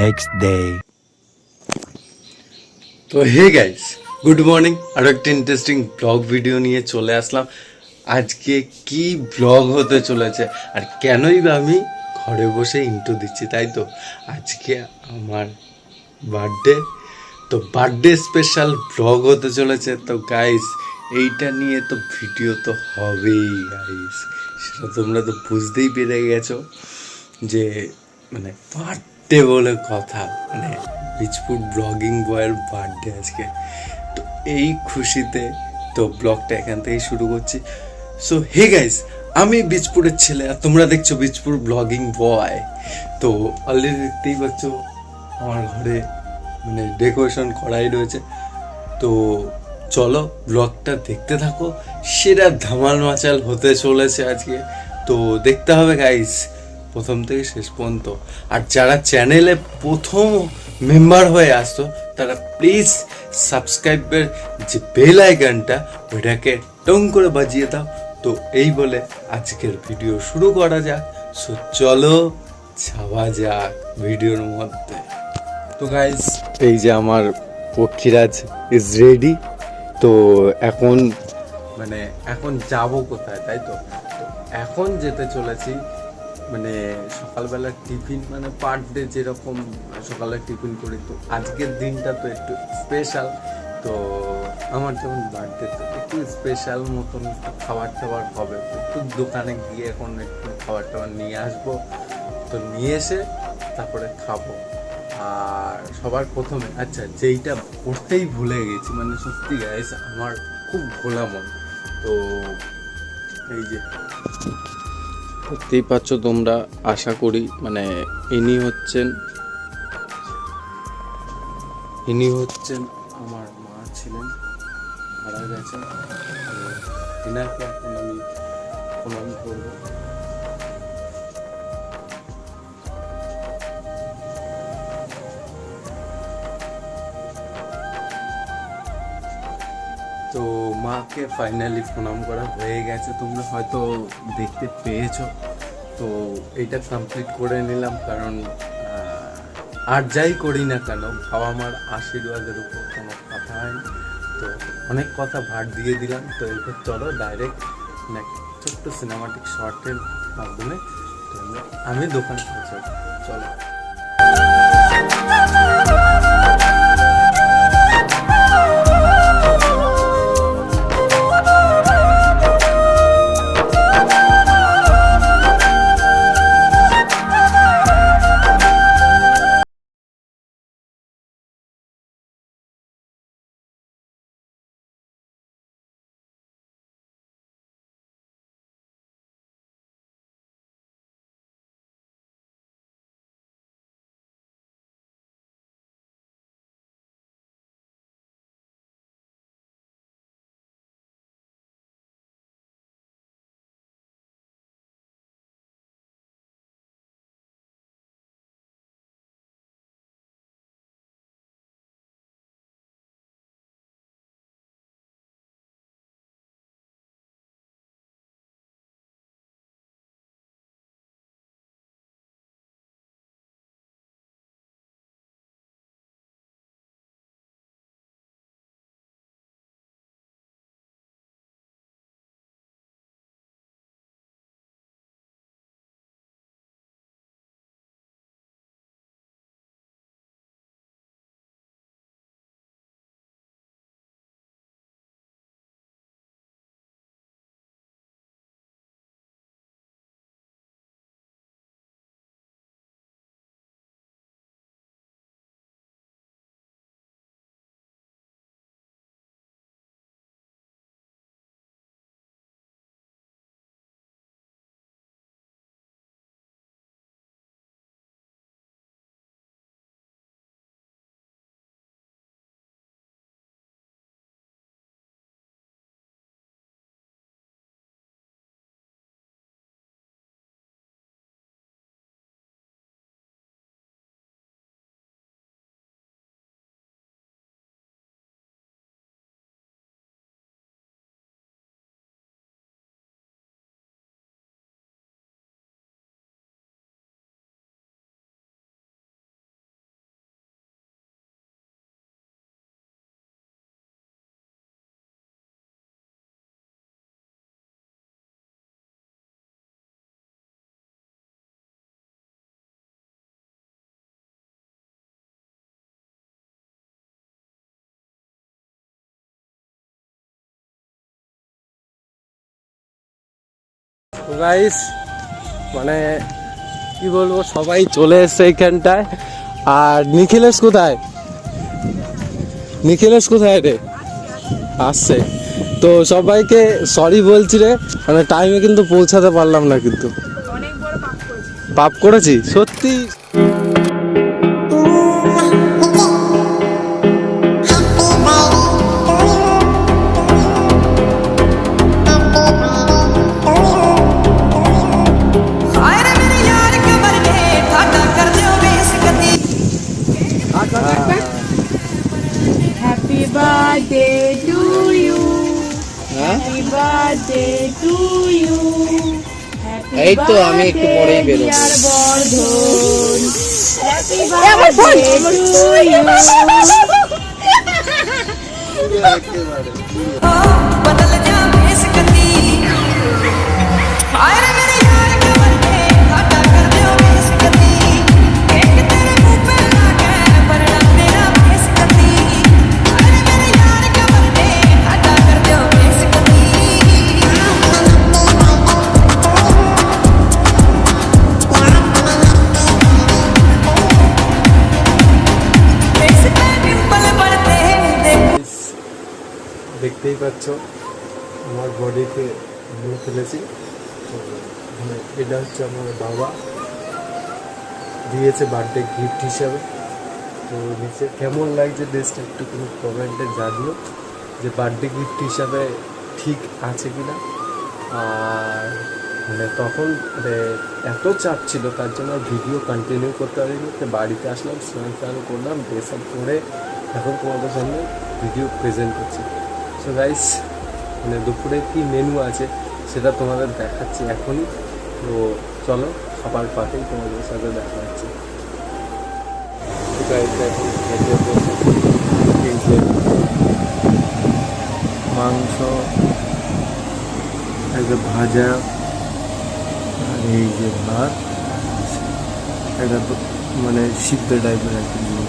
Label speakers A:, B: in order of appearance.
A: next day.
B: তো hey guys good morning আরও একটা ইন্টারেস্টিং ব্লগ ভিডিও নিয়ে চলে আসলাম। আজকে কি ব্লগ হতে চলেছে আর কেনই বা আমি ঘরে বসে ইন্টু দিচ্ছি, তাই তো? আজকে আমার বার্থডে তো বার্থডে স্পেশাল ব্লগ হতে চলেছে। তো গাইস এইটা নিয়ে তো ভিডিও তো হবেই গাইস সেটা তোমরা তো বুঝতেই পেরে গেছো যে মানে বার্থডে বলে কথা মানে বীজপুর ব্লগিং বয়ের বার্থডে আজকে। তো এই খুশিতে তো ব্লগটা এখান থেকেই শুরু করছি। সো হে গাইস আমি বীজপুরের ছেলে আর তোমরা দেখছ বীজপুর ব্লগিং বয় তো অলরেডি দেখতেই পাচ্ছ আমার ঘরে মানে ডেকোরেশন করাই রয়েছে। তো চলো ব্লগটা দেখতে থাকো। সেটা ধামাল মাচাল হতে চলেছে আজকে। তো দেখতে হবে গাইস প্রথম থেকে শেষ পর্যন্ত। আর যারা চ্যানেলে প্রথম মেম্বার হয়ে আসতো, তারা প্লিজ সাবস্ক্রাইবের যে বেল আইকনটা ওইটাকে টং করে বাজিয়ে দাও। তো এই বলে আজকের ভিডিও শুরু করা যাক। সো চলো ছাওয়া যাক ভিডিওর মধ্যে। তো গাইজ এই যে আমার পক্ষীরাজ ইজ রেডি তো এখন মানে এখন যাব কোথায়, তাই তো এখন যেতে চলেছি মানে সকালবেলা টিফিন মানে পার ডে যেরকম সকালে টিফিন করি, তো আজকের দিনটা তো একটু স্পেশাল তো আমার যেমন বার্থডে তো একটু স্পেশাল মতন একটু খাবার টাবার হবে। একটু দোকানে গিয়ে এখন একটু খাবার টাবার নিয়ে আসব। তো নিয়ে এসে তারপরে খাব। আর সবার প্রথমে আচ্ছা যেইটা করতেই ভুলে গেছি মানে সত্যি গাইস আমার খুব ভোলা মন। তো এই যে দেখতেই পাচ্ছ তোমরা, আশা করি মানে ইনি হচ্ছেন ইনি হচ্ছেন আমার মা ছিলেন, মারা গেছেন এনাকে এখন আমি প্রণাম করব। মাকে ফাইনালি প্রণাম করা হয়ে গেছে। তোমরা হয়তো দেখতে পেয়েছ। তো এটা কমপ্লিট করে নিলাম কারণ আর যাই করি না কেন বাবা মার আশীর্বাদের উপর কোনো কথা হয়নি। তো অনেক কথা ভাট দিয়ে দিলাম। তো এরপর চলো ডাইরেক্ট ছোট্ট সিনেমাটিক শর্টের মাধ্যমে আমি দোকান চলো। গাইস মানে কি বলব সবাই চলে এসছে এইখানটায়। আর নিখিলেশ কোথায়? নিখিলেশ কোথায় রে? আসছে। তো সবাইকে সরি বলছি রে মানে টাইমে কিন্তু পৌঁছাতে পারলাম না কিন্তু। পাপ করেছি? সত্যি।
C: Happy birthday to you. Happy birthday to you.
A: এই তো আমি একটু পরেই
C: বর্ধন। Happy
B: পাচ্ছ আমার বডিকে নিয়ে ফেলেছি তো মানে এটা হচ্ছে আমার বাবা দিয়েছে বার্থডে গিফট হিসাবে। তো নিচে কেমন লাগছে ড্রেসটা একটু কোনো কমেন্টে জানিও যে বার্থডে গিফট হিসাবে ঠিক আছে কি না আর মানে তখন মানে এত চাপ ছিল, তার জন্য ভিডিও কন্টিনিউ করতে পারিনি। তো বাড়িতে আসলাম, স্নান স্নান করলাম ড্রেস আপ করে এখন তোমাদের সামনে ভিডিও প্রেজেন্ট করছি। সো গাইস মানে দুপুরে কি মেনু আছে সেটা তোমাদের দেখাচ্ছি এখনই। তো চলো খাবার পাতেই তোমাদের সাথে দেখা হচ্ছে। তো guys, এখন খেতে বসে। এই যে মাংস একটা ভাজা আর এই যে ভাত এটা মানে সিদ্ধ টাইপের একটা জিনিস।